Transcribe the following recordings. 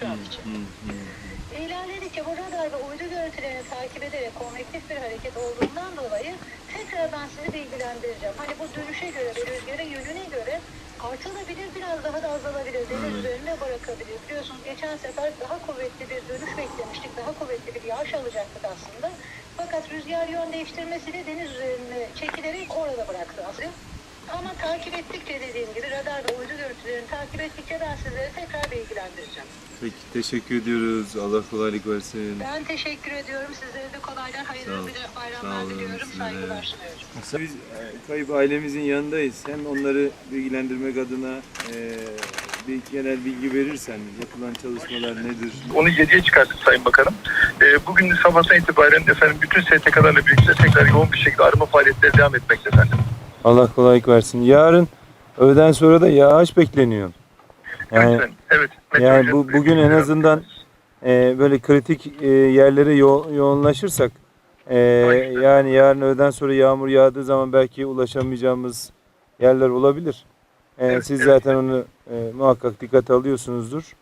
şu an için. İlerledikçe bu radar ve uydu görüntülerini takip ederek konvektif bir hareket olduğundan dolayı tekrardan sizi bilgilendireceğim. Hani bu dönüşe göre ve rüzgarın yönüne göre artabilir, biraz daha da azalabilir. Deniz üzerinde bırakabilir. Biliyorsunuz geçen sefer daha kuvvetli bir dönüş beklemiştik. Daha kuvvetli bir yağış alacaktık aslında. Fakat rüzgar yön değiştirmesiyle deniz üzerine çekilerek orada bıraktı aslında. Ama takip ettikçe dediğim gibi radar ve uydu görüntülerini takip ettikçe ben sizleri tekrar bilgilendireceğim. Peki teşekkür ediyoruz. Allah kolaylık versin. Ben teşekkür ediyorum. Sizlere de kolaylar, hayırlı bir bayramlar diliyorum. Saygılar sunuyorum. Biz e, kayıp ailemizin yanındayız. Hem onları bilgilendirmek adına e, bir genel bilgi verirsen yapılan çalışmalar nedir? Onu 7'ye çıkarttık Sayın Bakanım. Ee, bugün sabahtan itibaren efendim bütün STK'larla birlikte tekrar yoğun bir şekilde arama faaliyetleri devam etmekte efendim. Allah kolaylık versin. Yarın öğleden sonra da yağış bekleniyor. Evet, Yani, evet. yani bu bugün en azından e, böyle kritik e, yerlere yo- yoğunlaşırsak e, yani yarın öğleden sonra yağmur yağdığı zaman belki ulaşamayacağımız yerler olabilir. E, Evet, siz evet. zaten onu e, muhakkak dikkate alıyorsunuzdur.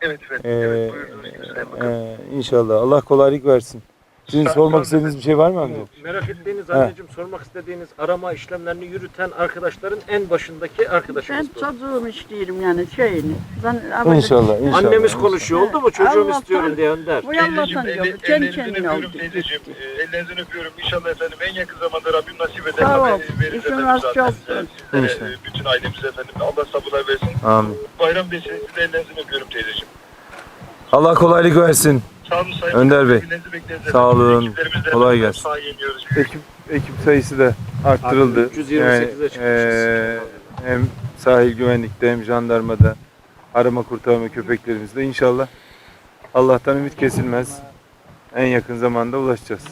Evet. E, evet, buyurunuz Sayın Bakanım. e, inşallah. Allah kolaylık versin. Sizin sormak istediğiniz bir şey var mı amca? Merak ettiğiniz anneciğim sormak istediğiniz arama işlemlerini yürüten arkadaşların en başındaki Ben arkadaşımız bu. çocuğum istiyorum yani şeyini. Ben ama İnşallah, inşallah. Annemiz konuşuyor oldu mu çocuğum Allah'tan- istiyorum diye Önder. Bu tanıyorum. elle- Kendi kendine oldu. öpüyorum teyzeciğim. Ee, Ellerinizden öpüyorum. İnşallah efendim en yakın zamanda Rabbim nasip eder. Sağ ol. Haber verir İşin efendim rast zaten olsun. İnşallah. e, bütün ailemize efendim. Allah sabırlar versin. Amin. Bayram Bey sizin de ellerinizden öpüyorum teyzeciğim. Allah kolaylık versin. Sağ olun Sayın Önder Bey, sağ olun. Kolay gelsin. Ekip ekip sayısı da arttırıldı. Artık 328'e çıkmışız. eee, hem sahil güvenlikte hem jandarmada arama kurtarma köpeklerimizde inşallah Allah'tan ümit kesilmez. En yakın zamanda ulaşacağız.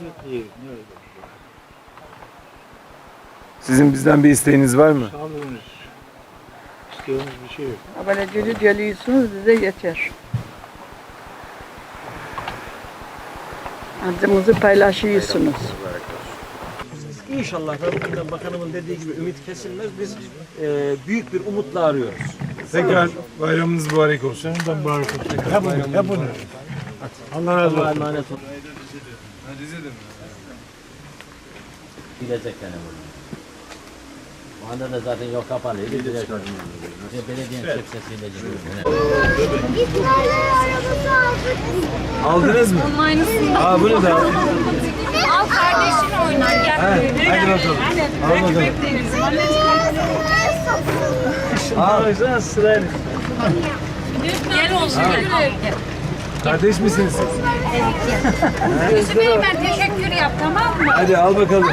Sizin bizden bir isteğiniz var mı? Böyle deli deliyorsunuz bize yeter. Acımızı paylaşıyorsunuz. İnşallah Rabbimden bakanımın dediği gibi ümit kesilmez. Biz e, büyük bir umutla arıyoruz. Tekrar bayramınız mübarek olsun. Ben mübarek olsun. Hep bunu, hep bunu. Allah razı olsun. Allah'a emanet olun. Gidecek yani bu. O anda da zaten yol kapalıydı. Gidecek. İşte belediyenin çek sesiyle gidiyor. Aldınız mı? Aa bunu da al. Al kardeşin oynar gel. Hadi bakalım. Al bakalım. Gel olsun gel. Kardeş misiniz siz? Yusuf Bey ben teşekkür yap tamam mı? Hadi al bakalım.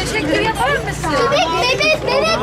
Teşekkür yapar mısın? Bebek bebek bebek